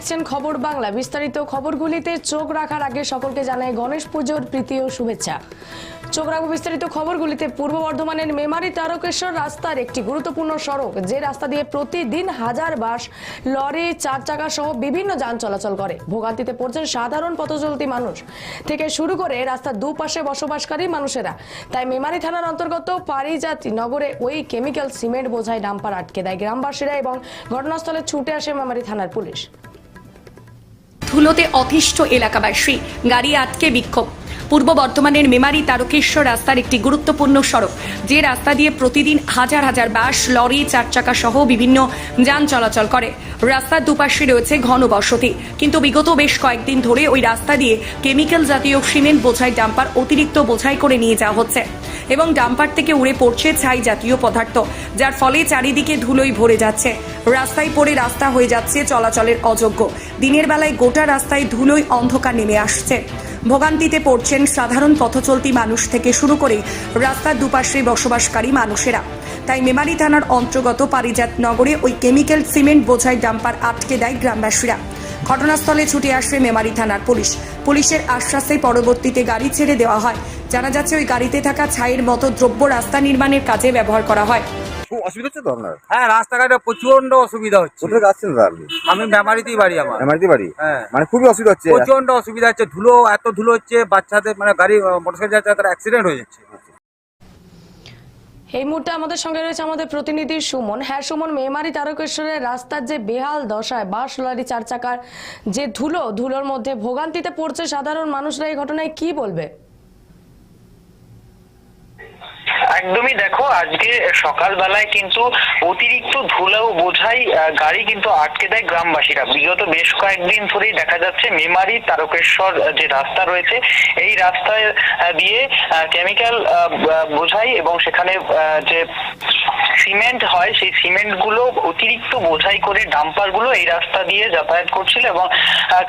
দেখছেন খবর বাংলা। বিস্তারিত খবরগুলিতে চোখ রাখার আগে সকলকে জানাই গণেশ পুজোর প্রীতি ও শুভেচ্ছা। চোখ রাখব বিস্তারিত খবরগুলিতে পূর্ব বর্ধমানের মেমারি তারকেশ্বর রাস্তার একটি গুরুত্বপূর্ণ সড়ক, যে রাস্তা দিয়ে প্রতিদিন হাজার বাস, লরি চার চাকা সহ বিভিন্ন যান চলাচল করে। ভোগান্তিতে পড়ছেন সাধারণ পথচলতি মানুষ। থেকে শুরু করে রাস্তার দুপাশে বসবাসকারী মানুষেরা। তাই মেমারি থানার অন্তর্গত পারিজাতি নগরে ওই কেমিক্যাল সিমেন্ট বোঝায় ডাম্পার আটকে দেয় গ্রামবাসীরা এবং ঘটনাস্থলে ছুটে আসে মেমারি থানার পুলিশ। ধুলোতে অতিষ্ঠ এলাকাবাসী। গাড়ি আটকে বিক্ষোভ। পূর্ব বর্ধমানের মেমারি তারকেশ্বর রাস্তার একটি গুরুত্বপূর্ণ সড়ক, যে রাস্তা দিয়ে প্রতিদিন হাজার হাজার বাস, লরি চার চাকা সহ বিভিন্ন যান চলাচল করে। রাস্তার দুপাশে রয়েছে ঘন বসতি। কিন্তু বিগত বেশ কয়েকদিন ধরে ওই রাস্তা দিয়ে কেমিক্যাল জাতীয় সিমেন্ট বোঝাই ডাম্পার অতিরিক্ত বোঝাই করে নিয়ে যাওয়া হচ্ছে এবং ডাম্পার থেকে উড়ে পড়ছে ছাই জাতীয় পদার্থ, যার ফলে চারিদিকে ধুলোই ভরে যাচ্ছে। রাস্তায় পড়ে রাস্তা হয়ে যাচ্ছে চলাচলের অযোগ্য। দিনের বেলায় গোটা রাস্তায় ধুলোই অন্ধকার নেমে আসছে। ভোগান্তিতে পড়ছেন সাধারণ পথচলতি মানুষ থেকে শুরু করে রাস্তার দুপাশে বসবাসকারী মানুষেরা। তাই মেমারি থানার অন্তর্গত পারিজাত নগরে ওই কেমিক্যাল সিমেন্ট বোঝাই ডাম্পার আটকে দেয় গ্রামবাসীরা। ঘটনাস্থলে ছুটে আসে মেমারি থানার পুলিশ। পুলিশের আশ্বাসে পরবর্তীতে গাড়ি ছেড়ে দেওয়া হয়। জানা যাচ্ছে ওই গাড়িতে থাকা ছাইয়ের মতো দ্রব্য রাস্তা নির্মাণের কাজে ব্যবহার করা হয়। খুব অসুবিধা হচ্ছে তো আপনার? হ্যাঁ রাস্তাঘাটে প্রচণ্ড অসুবিধা হচ্ছে। কোথায় যাচ্ছেন দাদা আপনি আমি মেমারিতেই বাড়ি আমার। এমআরটি বাড়ি? হ্যাঁ। মানে খুবই অসুবিধা হচ্ছে? প্রচণ্ড অসুবিধা হচ্ছে ধুলো এত ধুলো হচ্ছে বাচ্চাদের মানে গাড়ি মোটরসাইকেল যাচ্ছে তার অ্যাক্সিডেন্ট হয়ে যাচ্ছে। এই মুহূর্তে আমাদের সঙ্গে রয়েছে আমাদের প্রতিনিধি সুমন। হ্যাঁ সুমন মেমারি তারকেশ্বরের রাস্তার যে বেহাল দশায় বাস লরি চার চাকার যে ধুলো ধুলোর মধ্যে ভোগান্তিতে পড়ছে সাধারণ মানুষরা এই ঘটনায় কি বলবে? একদমই দেখো, আজকে সকালবেলায় কিন্তু অতিরিক্ত ধুলো বোঝাই গাড়ি কিন্তু আটকে দেয় গ্রামবাসীরা। বিগত বেশ কয়েকদিন ধরেই দেখা যাচ্ছে মেমারি তারকেশ্বর যে রাস্তা রয়েছে, এই রাস্তায় দিয়ে কেমিক্যাল বোঝাই এবং সেখানে যে সিমেন্ট হয়, সেই সিমেন্টগুলো অতিরিক্ত বোঝাই করে ডাম্পারগুলো এই রাস্তা দিয়ে যাতায়াত করছিল এবং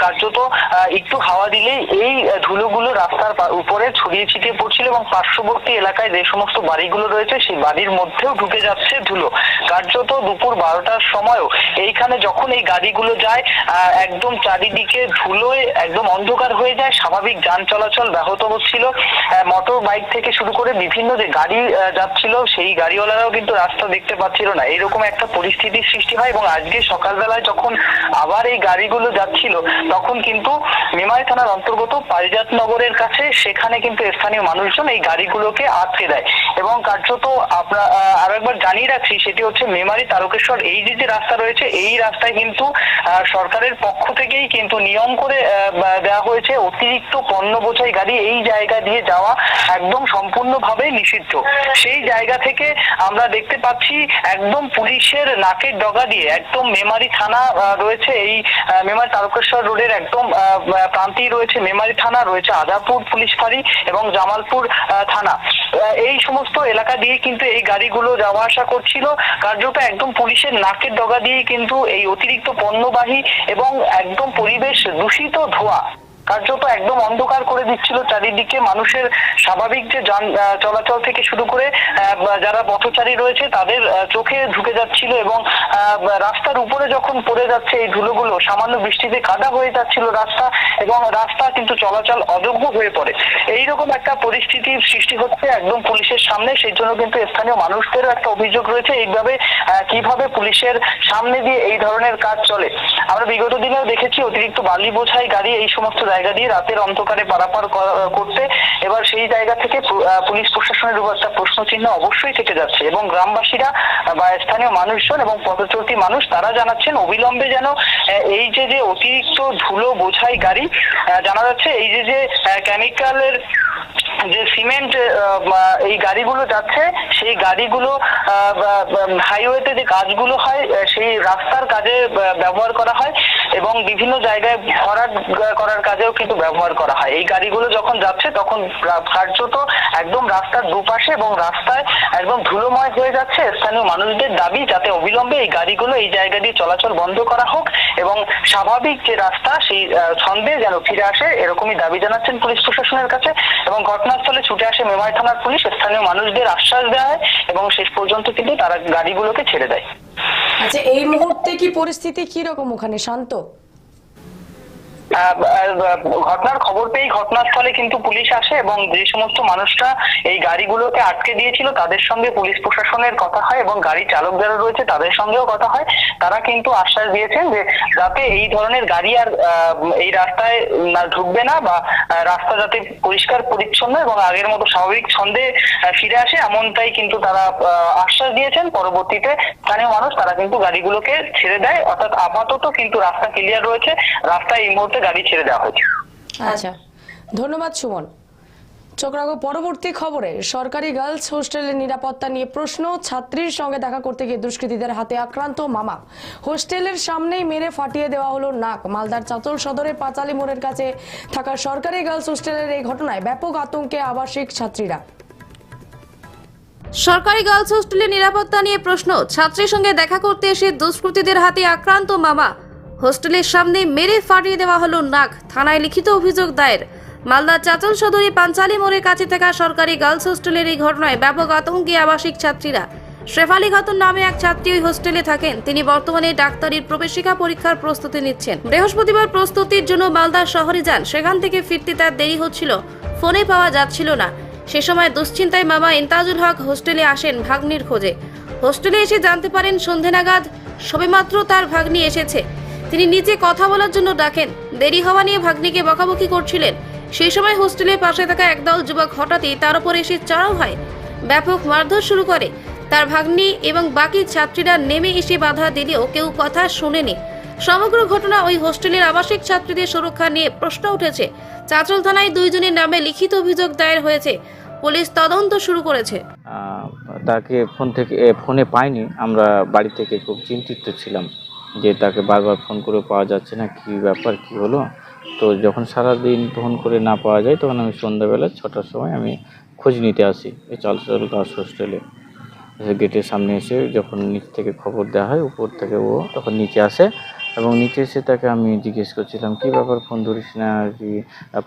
কার্যত একটু হাওয়া দিলেই এই ধুলোগুলো রাস্তার উপরে ছড়িয়ে ছিটিয়ে পড়ছিল এবং পার্শ্ববর্তী এলাকায় যে সমস্ত বাড়িগুলো রয়েছে সেই বাড়ির মধ্যেও ঢুকে যাচ্ছে ধুলো। কার্যত দুপুর বারোটার সময়ও এইখানে যখন এই গাড়িগুলো যায় একদম চারিদিকে ধুলোয় একদম অন্ধকার হয়ে যায়, স্বাভাবিক যান চলাচল ব্যাহত হচ্ছিল। মোটর বাইক থেকে শুরু করে বিভিন্ন যে গাড়ি যাচ্ছিল, সেই গাড়িওয়ালারাও কিন্তু রাস্তা দেখতে পাচ্ছিল না। এরকম একটা পরিস্থিতির সৃষ্টি হয় এবং আজকে সকালবেলায় যখন আবার এই গাড়িগুলো যাচ্ছিল, তখন কিন্তু মেমারি থানার অন্তর্গত পারিজাত নগরের কাছে সেখানে কিন্তু স্থানীয় মানুষজন এই গাড়িগুলোকে আটকে দেয়। এবং কার্যত আপনার আরও একবার জানিয়ে রাখছি, সেটি হচ্ছে মেমারি তারকেশ্বর, এই যে যে রাস্তা রয়েছে, এই রাস্তায় কিন্তু সরকারের পক্ষ থেকেই কিন্তু নিয়ম করে দেওয়া হয়েছে অতিরিক্ত পণ্য বোঝাই গাড়ি এই জায়গা দিয়ে যাওয়া একদম সম্পূর্ণভাবে নিষিদ্ধ। সেই জায়গা থেকে আমরা দেখতে পাচ্ছি একদম পুলিশের নাকের ডগা দিয়ে একদম মেমারি থানা রয়েছে এই মেমারি তারকেশ্বর রোডের একদম প্রান্তেই রয়েছে মেমারি থানা, রয়েছে আদাপুর পুলিশ ফাঁড়ি এবং জামালপুর থানা। এই সমস্ত এলাকা দিয়ে কিন্তু এই গাড়িগুলো যাওয়া আসা করছিল। কার্যত একদম পুলিশের নাকের ডগা দিয়ে কিন্তু এই অতিরিক্ত পণ্যবাহী এবং একদম পরিবেশ দূষিত ধোঁয়া। কার্যত একদম অন্ধকার করে দিচ্ছিল চারিদিকে। মানুষের স্বাভাবিক যে যান চলাচল থেকে শুরু করে যারা পথচারী রয়েছে তাদের চোখে ঢুকে যাচ্ছিল এবং রাস্তার উপরে যখন পড়ে যাচ্ছে এই ধুলোগুলো, সামান্য বৃষ্টিতে কাদা হয়ে যাচ্ছিল রাস্তা এবং রাস্তা কিন্তু চলাচল অযোগ্য হয়ে পড়ে। এইরকম একটা পরিস্থিতির সৃষ্টি হচ্ছে একদম পুলিশের সামনে, সেই জন্য কিন্তু স্থানীয় মানুষদেরও একটা অভিযোগ রয়েছে এইভাবে কীভাবে পুলিশের সামনে দিয়ে এই ধরনের কাজ চলে। আমরা বিগত দিনেও দেখেছি অতিরিক্ত বালি বোঝাই গাড়ি, এই সমস্ত জায়গা দিয়ে রাতের অন্ধকারে পারাপার করা- করতে এবার সেই জায়গা থেকে পুলিশ প্রশাসনের উপর একটা প্রশ্ন চিহ্ন অবশ্যই থেকে যাচ্ছে এবং গ্রামবাসীরা বা স্থানীয় মানুষজন এবং পথচলতি মানুষ তারা জানাচ্ছেন অবিলম্বে যেন এই যে যে অতিরিক্ত ধুলো বোঝাই গাড়ি জানা যাচ্ছে এই যে যে কেমিক্যালের যে সিমেন্ট এই গাড়িগুলো যাচ্ছে, সেই গাড়িগুলো হাইওয়েতে যে কাজগুলো হয় সেই রাস্তার কাজে ব্যবহার করা হয় এবং বিভিন্ন জায়গায় ভরাট করার কাজেও কিন্তু ব্যবহার করা হয়। এই গাড়িগুলো যখন যাচ্ছে, তখন কার্যত একদম রাস্তার দুপাশে এবং রাস্তায় একদম ধুলোময় হয়ে যাচ্ছে। স্থানীয় মানুষদের দাবি, যাতে অবিলম্বে এই গাড়িগুলো এই জায়গা দিয়ে চলাচল বন্ধ করা হোক এবং স্বাভাবিক যে রাস্তা, সেই ছন্দে যেন ফিরে আসে, এরকমই দাবি জানাচ্ছেন পুলিশ প্রশাসনের কাছে এবং ঘটনাস্থলে ছুটে আসে মেমারি থানার পুলিশ, স্থানীয় মানুষদের আশ্বাস দেয় এবং শেষ পর্যন্ত কিন্তু তারা গাড়িগুলোকে ছেড়ে দেয়। আচ্ছা এই মুহূর্তে কি পরিস্থিতি কি রকম ওখানে? শান্ত? ঘটনার খবর পেয়ে ঘটনাস্থলে কিন্তু পুলিশ আসে এবং যে সমস্ত মানুষরা এই গাড়িগুলোকে আটকে দিয়েছিল, তাদের সঙ্গে পুলিশ প্রশাসনের কথা হয় এবং গাড়ি চালক যারা রয়েছে তাদের সঙ্গেও কথা হয়। তারা কিন্তু আশ্বাস দিয়েছেন যে যাতে এই ধরনের গাড়ি আর এই রাস্তায় না ঢুকবে না বা রাস্তা যাতে পরিষ্কার, পরিচ্ছন্ন এবং আগের মতো স্বাভাবিক ছন্দে ফিরে আসে এমনটাই কিন্তু তারা আশ্বাস দিয়েছেন। পরবর্তীতে স্থানীয় মানুষ তারা কিন্তু গাড়িগুলোকে ছেড়ে দেয়। অর্থাৎ আপাতত কিন্তু রাস্তা ক্লিয়ার রয়েছে। রাস্তায় এই মুহূর্তে গাড়ি ছেড়ে দেওয়া হয়েছে। আচ্ছা। ধন্যবাদ সুমন। চোখ রাখো পরবর্তী খবরে সরকারি গার্লস হোস্টেলের নিরাপত্তা নিয়ে প্রশ্ন। ছাত্রীর সঙ্গে দেখা করতে গিয়ে দুষ্কৃতীদের হাতে আক্রান্ত মামা। হোস্টেলের সামনেই মেরে ফাটিয়ে দেওয়া হলো নাক। মালদার চাতল সদরের পাঁচালি মোড়ের কাছে থাকা সরকারি গার্লস হোস্টেলের এই ঘটনায় ব্যাপক আতঙ্কে আবাসিক ছাত্রীরা। সরকারি গার্লস হোস্টেলের নিরাপত্তা নিয়ে প্রশ্ন। ছাত্রীর সঙ্গে দেখা করতে এসে দুষ্কৃতীদের হাতে আক্রান্ত মামা। হোস্টেলের সামনে মেরে ফাটিয়ে দেওয়া হলো নাক, থানায় লিখিত অভিযোগ দায়ের। মালদা চাচল সদরে পাঞ্চালী মোড়ের কাছে থাকা সরকারি গার্লস হোস্টেলের এই ঘটনায় ব্যাপক আতঙ্কে আবাসিক ছাত্রীরা। শেফালি খাতুন নামে এক ছাত্রী ওই হোস্টেলে থাকেন। তিনি বর্তমানে ডাক্তারির প্রবেশিকা পরীক্ষার প্রস্তুতি নিচ্ছেন। বৃহস্পতিবার প্রস্তুতির জন্য মালদা শহরে যান। সেখান থেকে ফিরতে তার দেরি হচ্ছিল। ফোনে পাওয়া যাচ্ছিল না। সে সময় দুশ্চিন্তায় মামা ইন্তাজুল হক হোস্টেলে আসেন ভাগ্নির খোঁজে। হোস্টেলে এসে জানতে পারেন সন্ধে নাগাদ সবেমাত্র তার ভাগ্নি এসেছে। তিনি নিজে কথা বলার জন্য ডাকেন। দেরি হওয়া নিয়ে ভাগ্নিকে বকাবকি করছিলেন। সেই সময় হোস্টেলের পাশে থাকা একদল যুবক হঠাৎই তার উপর এসে চড়াও হয়। ব্যাপক মারধর শুরু করে। তার ভাগ্নি এবং বাকি ছাত্রীরা নেমে এসে বাধা দিলেও কেউ কথা শোনেনি। সমগ্র ঘটনা ওই হোস্টেলের আবাসিক ছাত্রীদের সুরক্ষা নিয়ে প্রশ্ন উঠেছে। চাঁচল থানায় দুইজনের নামে লিখিত অভিযোগ দায়ের হয়েছে। পুলিশ তদন্ত শুরু করেছে। তাকে ফোন থেকে ফোনে পাইনি। আমরা বাড়ি থেকে খুব চিন্তিত ছিলাম। যে তাকে বারবার ফোন করে পাওয়া যাচ্ছে না, কি ব্যাপার, কি হলো? তো যখন সারা দিন ফোন করে না পাওয়া যায়, তখন আমি সন্ধ্যাবেলা ছটার সময় আমি খোঁজ নিতে আসি। এই চালচল গার্লস হোস্টেলে। গেটের সামনে এসে যখন নিচ থেকে খবর দেওয়া হয়, উপর থেকে ও তখন নিচে আসে এবং নিচে এসে তাকে আমি জিজ্ঞেস করছিলাম, কি ব্যাপার, ফোন ধরিস না, কি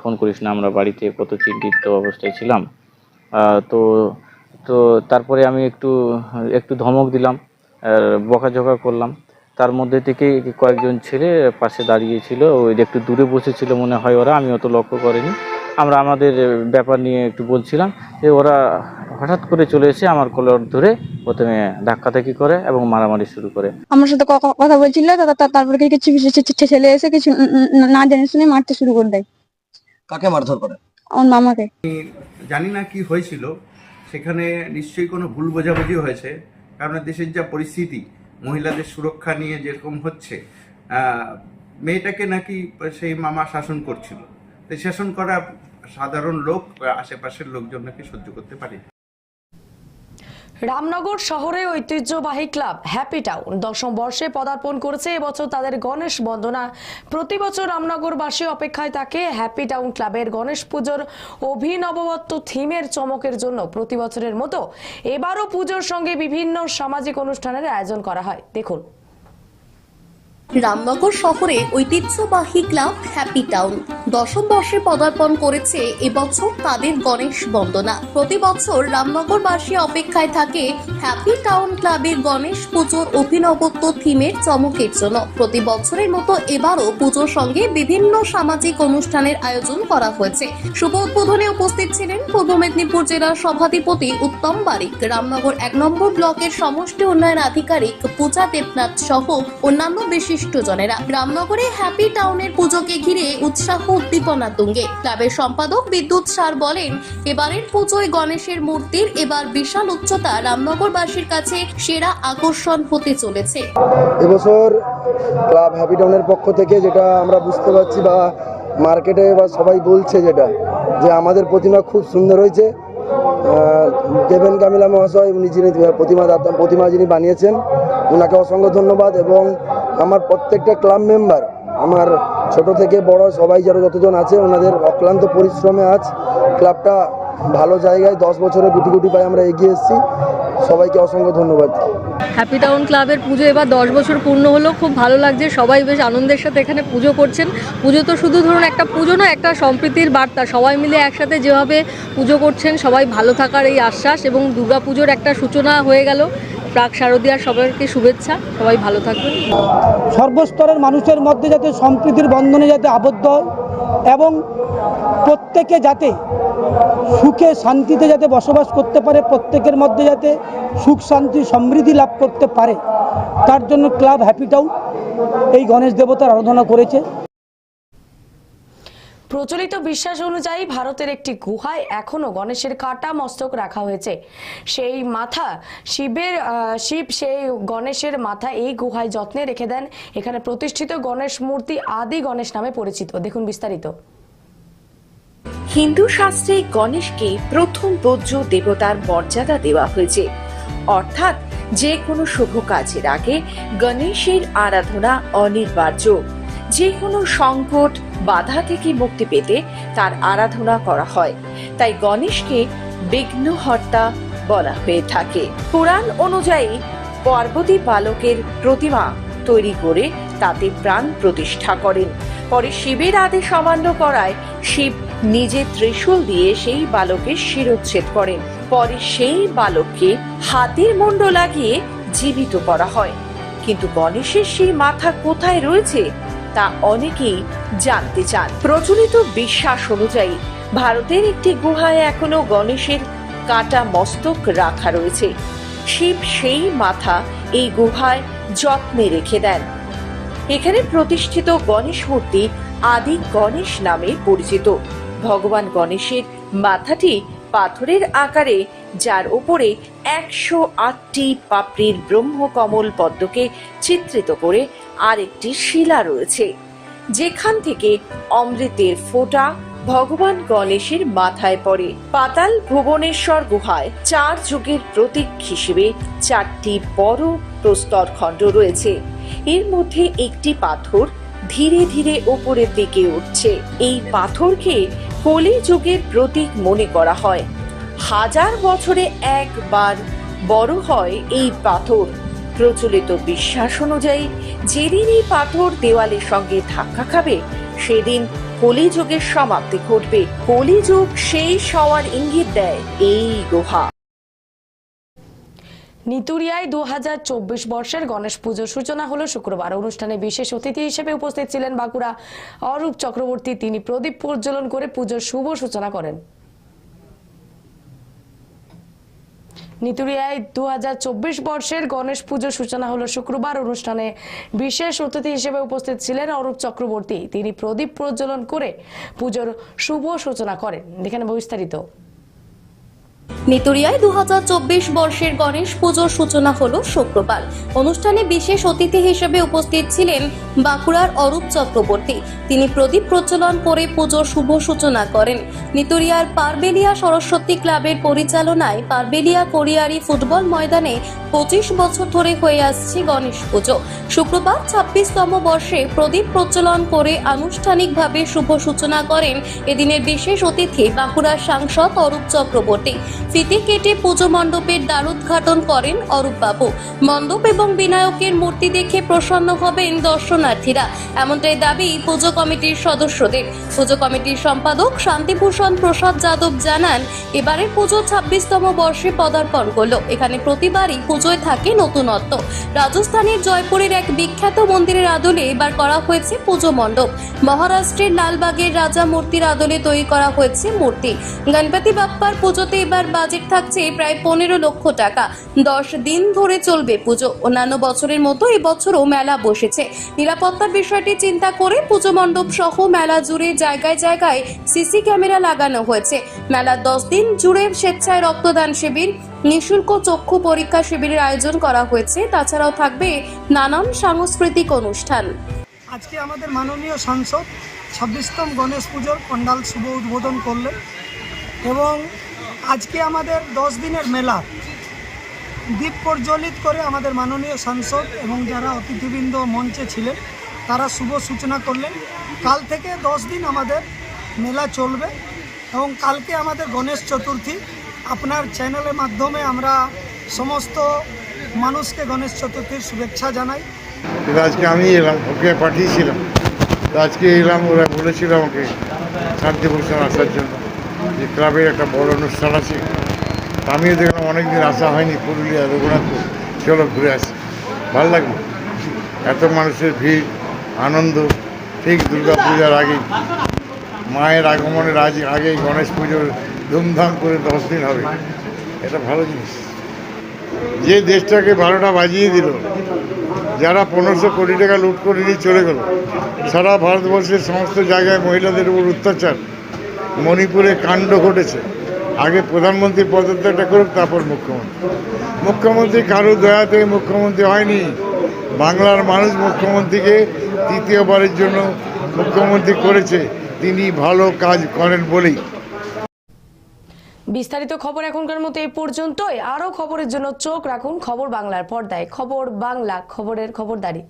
ফোন করিস না, আমরা বাড়িতে কত চিন্তিত অবস্থায় ছিলাম? তো তো তারপরে আমি একটু একটু ধমক দিলাম বকাঝকা করলাম। তার মধ্যে থেকে কয়েকজন ছেলে পাশে দাঁড়িয়েছিল ওই যে একটু দূরে বসেছিল মনে হয় ওরা আমি অত লক্ষ্য করিনি। আমরা আমাদের ব্যাপার নিয়ে একটু বলছিলাম যে ওরা হঠাৎ করে চলে এসে আমার কলর ধরে প্রথমে ধাক্কাধাক্কি করে এবং মারামারি শুরু করে। আমার সাথে কথা বলছিল তারপরে কি কিছু ছেলে এসে কিছু না জেনে শুনে মারতে শুরু করে দেয়। কাকে মারধর করে? আমার মামাকে। জানি না কি হয়েছিল সেখানে নিশ্চয়ই কোনো ভুল বোঝাবুঝি হয়েছে কারণ দেশের যা পরিস্থিতি মহিলাদের সুরক্ষা নিয়ে যেরকম হচ্ছে মেয়েটাকে নাকি সেই মামা শাসন করছিল। তো শাসন করা সাধারণ লোক, আশেপাশের লোকজন নাকি সহ্য করতে পারে রামনগর শহরে ঐতিহ্যবাহী ক্লাব হ্যাপি টাউন দশম বর্ষে পদার্পণ করেছে। এবছর তাদের গণেশ বন্দনা। প্রতি বছর রামনগরবাসী অপেক্ষায় থাকে হ্যাপি টাউন ক্লাবের গণেশ পুজোর অভিনবত্ব থিমের চমকের জন্য। প্রতি বছরের মতো এবারও পুজোর সঙ্গে বিভিন্ন সামাজিক অনুষ্ঠানের আয়োজন করা হয়। দেখুন। রামনগর শহরে ঐতিহ্যবাহী ক্লাব হ্যাপি টাউন। দশম বর্ষে পদার্পণ করেছে এবছর তাদের গণেশ বন্দনা। প্রতি বছর রামনগরবাসী অপেক্ষায় থাকে হ্যাপি টাউন ক্লাবের গণেশ পুজোর অভিনবত্ব থিমের চমকের জন্য। প্রতি বছরের মতো এবারও পুজোর সঙ্গে বিভিন্ন সামাজিক অনুষ্ঠানের আয়োজন করা হয়েছে। শুভ উদ্বোধনে উপস্থিত ছিলেন পূর্ব মেদিনীপুর জেলার সভাধিপতি উত্তম বারিক। রামনগর এক নম্বর ব্লকের সমষ্টি উন্নয়ন আধিকারিক পূজা দেবনাথ সহ অন্যান্য বিশিষ্টজনেরা রামনগরে হ্যাপি টাউনের পুজোকে ঘিরে উৎসাহ উদ্দীপনা তুঙ্গে। ক্লাবের সম্পাদক বিদ্যুৎ সার বলেন, এবারের পুজোয় গণেশের মূর্তির এবার বিশাল উচ্চতা রামনগরবাসীর কাছে সেরা আকর্ষণ হতে চলেছে। এবছর ক্লাব হ্যাপি টাউনের পক্ষ থেকে যেটা আমরা বুঝতে পারছি বা মার্কেটে বা সবাই বলছে যেটা, যে আমাদের প্রতিমা খুব সুন্দর হয়েছে। দেবেন কামিলা মহাশয়, উনি যিনি প্রতিমা প্রতিমা যিনি বানিয়েছেন ওনাকে অসংখ্য ধন্যবাদ এবং আমার প্রত্যেকটা ক্লাব মেম্বার, আমার ছোট থেকে বড় সবাই যারা যতজন আছে, ওনাদের অক্লান্ত পরিশ্রমে আজ ক্লাবটা ভালো জায়গায় দশ বছরে গুটি গুটি পায়ে আমরা এগিয়ে এসেছি। সবাইকে অসংখ্য ধন্যবাদ। হ্যাপি টাউন ক্লাবের পুজো এবার দশ বছর পূর্ণ হলো, খুব ভালো লাগছে, সবাই বেশ আনন্দের সাথে এখানে পুজো করছেন। পুজো তো শুধু ধরুন একটা পুজো না, একটা সম্প্রীতির বার্তা, সবাই মিলে একসাথে যেভাবে পুজো করছেন, সবাই ভালো থাকার এই আশ্বাস এবং দুর্গা পুজোর একটা সূচনা হয়ে গেল। প্রাক শারদীয়ার সবাইকে শুভেচ্ছা, সবাই ভালো থাকবেন। সর্বস্তরের মানুষের মধ্যে যাতে সম্প্রীতির বন্ধনে যাতে আবদ্ধ হয় এবং প্রত্যেকে যাতে সুখে শান্তিতে যাতে বসবাস করতে পারে, প্রত্যেকের মধ্যে যাতে সুখ, শান্তি, সমৃদ্ধি লাভ করতে পারে, তার জন্য ক্লাব হ্যাপি টাউন এই গণেশ দেবতার আরাধনা করেছে। প্রচলিত বিশ্বাস অনুযায়ী ভারতের একটি গুহায় এখনও গণেশের কাটা মস্তক রাখা হয়েছে। সেই মাথা, শিবের শিব সেই গণেশের মাথা এই গুহায় যত্নে রেখে দেন। এখানে প্রতিষ্ঠিত গণেশ মূর্তি আদি গণেশ নামে পরিচিত। দেখুন বিস্তারিত। হিন্দু শাস্ত্রে গণেশকে প্রথম পূজ্য দেবতার মর্যাদা দেওয়া হয়েছে। অর্থাৎ যে কোনো শুভ কাজের আগে গণেশের আরাধনা অনিবার্য। যে কোনো সংকট, বাধা থেকে মুক্তি পেতে তার আরাধনা করা হয়। তাই গণেশকে বিঘ্নহর্তা বলা হয়ে থাকে। পুরাণ অনুযায়ী পার্বতী বালকের প্রতিমা তৈরি করে তাতে প্রাণ প্রতিষ্ঠা করেন। পরে শিবের আদেশ অমান্য করায় শিব নিজে ত্রিশূল দিয়ে সেই বালকের শিরোচ্ছেদ করেন। পরে সেই বালককে হাতের মুন্ড লাগিয়ে জীবিত করা হয়। কিন্তু গণেশের সেই মাথা কোথায় রয়েছে? তা অনেকেই জানতে চান। প্রচলিত বিশ্বাস অনুযায়ী, ভারতের একটি গুহায় এখনও গণেশের কাটা মস্তক রাখা রয়েছে। শিব সেই মাথা এই গুহায় যত্নে রেখে দেন। এখানে প্রতিষ্ঠিত গণেশ মূর্তি আদি গণেশ নামে পরিচিত। ভগবান গণেশের মাথাটি পাথরের আকারে, যার উপরে একশো আটটি পাপড়ির ব্রহ্মকমল পদ্মকে চিত্রিত করে আরেকটি শিলা রয়েছে, যেখান থেকে অমৃতের ফোঁটা ভগবান গণেশের মাথায় পড়ে। পাতাল ভুবনেশ্বর গুহায় চার যুগের প্রতীক হিসেবে চারটি বড় প্রস্তর খণ্ড রয়েছে। এর মধ্যে একটি পাথর ধীরে ধীরে ওপরের দিকে উঠছে। এই পাথরকে কলি যুগের প্রতীক মনে করা হয়। হাজার বছরে একবার বড় হয় এই পাথর। প্রচলিত বিশ্বাস অনুযায়ী যেদিন এই পাথর দেওয়ালের সঙ্গে ধাক্কা খাবে, সেদিন কলিযুগের সমাপ্তি ঘটবে। কলিযুগ শেষ হওয়ার ইঙ্গিত দেয় এই গুহা। নিতুরিয়ায় দু হাজার চব্বিশ বর্ষের গণেশ পুজোর সূচনা হলো শুক্রবার। অনুষ্ঠানে বিশেষ অতিথি হিসেবে উপস্থিত ছিলেন বাঁকুড়া অরূপ চক্রবর্তী। তিনি প্রদীপ প্রজ্বলন করে পুজোর শুভ সূচনা করেন। নিতুরিয়ায় দু হাজার চব্বিশ বর্ষের গণেশ পুজোর সূচনা হলো শুক্রবার অনুষ্ঠানে। বিশেষ অতিথি হিসেবে উপস্থিত ছিলেন অরূপ চক্রবর্তী। তিনি প্রদীপ প্রজ্বলন করে পুজোর শুভ সূচনা করেন। এখানে বিস্তারিত নিতুরিয়ায় দু হাজার চব্বিশ বর্ষের গণেশ পুজোর সূচনা হলো শুক্রবার। অনুষ্ঠানে বিশেষ অতিথি হিসেবে উপস্থিত ছিলেন বাঁকুড়ার অরূপ চক্রবর্তী। তিনি প্রদীপ প্রচলন করে পুজোর শুভ সূচনা করেন। নিতুরিয়ার পারবেলিয়া সরস্বতী ক্লাবের পরিচালনায় পারবেলিয়া কোরিয়ারি ফুটবল ময়দানে পঁচিশ বছর ধরে হয়ে আসছে গণেশ পুজো। শুক্রবার ছাব্বিশতম বর্ষে প্রদীপ প্রচলন করে আনুষ্ঠানিকভাবে শুভ সূচনা করেন এদিনের বিশেষ অতিথি বাঁকুড়ার সাংসদ অরূপ চক্রবর্তী। ফিতে কেটে পুজো মণ্ডপের দ্বারোদ্ঘাটন করেন অরূপ বাবু মণ্ডপ এবং বিনায়কের মূর্তি দেখে প্রসন্ন হবেন দর্শনার্থীরা। এমনটাই দাবি পুজো কমিটির সদস্যদের। পুজো কমিটির সম্পাদক শান্তিভূষণ প্রসাদ যাদব জানান, এবারের পুজো ছাব্বিশতম বর্ষে পদার্পণ করল। এখানে প্রতিবারই পুজোয় থাকে নতুনত্ব। রাজস্থানের জয়পুরের এক বিখ্যাত মন্দিরের আদলে এবার করা হয়েছে পুজো মণ্ডপ। মহারাষ্ট্রের লালবাগের রাজা মূর্তির আদলে তৈরি করা হয়েছে মূর্তি। গণপতি বাপ্পার পুজোতে এবার বাজেট থাকছে প্রায় পনেরো লক্ষ টাকা। দশ দিন ধরে চলবে পুজো। অন্যান্য বছরের মতো এবছরও মেলা বসেছে। নিরাপত্তার বিষয়টি চিন্তা করে পুজো মণ্ডপ সহ মেলা জুড়ে জায়গায় জায়গায় সিসি ক্যামেরা লাগানো হয়েছে। মেলার দশ দিন জুড়ে স্বেচ্ছায় রক্তদান শিবির, নিঃশুল্ক চক্ষু পরীক্ষা শিবিরের আয়োজন করা হয়েছে। তাছাড়াও থাকবে নানান সাংস্কৃতিক অনুষ্ঠান। আজকে আমাদের মাননীয় সাংসদ ছাব্বিশতম গণেশ পুজোর পণ্ডাল শুভ উদ্বোধন করলেন এবং আজকে আমাদের দশ দিনের মেলা। দ্বীপ প্রজ্বলিত করে আমাদের মাননীয় সাংসদ এবং যারা অতিথিবৃন্দ মঞ্চে ছিলেন, তারা শুভ সূচনা করলেন। কাল থেকে দশ দিন আমাদের মেলা চলবে এবং কালকে আমাদের গণেশ চতুর্থী। আপনার চ্যানেলের মাধ্যমে আমরা সমস্ত মানুষকে গণেশ চতুর্থীর শুভেচ্ছা জানাই। আজকে আমি এলাম, ওকে পাঠিয়েছিলাম। আজকে এলাম, ওরা বলেছিল আমাকে শান্তিভূষণ আসার জন্য। যে ক্লাবের একটা বড় অনুষ্ঠান আছে আমিও দেখলাম অনেকদিন আসা হয়নি পুরুলিয়া, রঘুনাথপুর। চলো ঘুরে আসি। ভালো লাগবে এত মানুষের ভিড়, আনন্দ। ঠিক দুর্গা পূজার আগে মায়ের আগমনের আজ, আগেই গণেশ পুজোর ধুমধাম করে দশ দিন হবে। এটা ভালো জিনিস। যে দেশটাকে বারোটা বাজিয়ে দিল, যারা পনেরোশো কোটি টাকা লুট করে নিয়ে চলে গেল, সারা ভারতবর্ষের সমস্ত জায়গায় মহিলাদের উপর অত্যাচার। মণিপুরে কাণ্ড ঘটেছে। আগে প্রধানমন্ত্রী পদত্যাগটা করুক, তারপর মুখ্যমন্ত্রী। মুখ্যমন্ত্রী কারও দয়াতে মুখ্যমন্ত্রী হয়নি। বাংলার মানুষ মুখ্যমন্ত্রীকে তৃতীয়বারের জন্য মুখ্যমন্ত্রী করেছে। তিনি ভালো কাজ করেন বলেই। বিস্তারিত খবর এখনকার মতো এই পর্যন্তই। আরও খবরের জন্য চোখ রাখুন খবর বাংলার পর্দায়। খবর বাংলা, খবরের খবরদারি।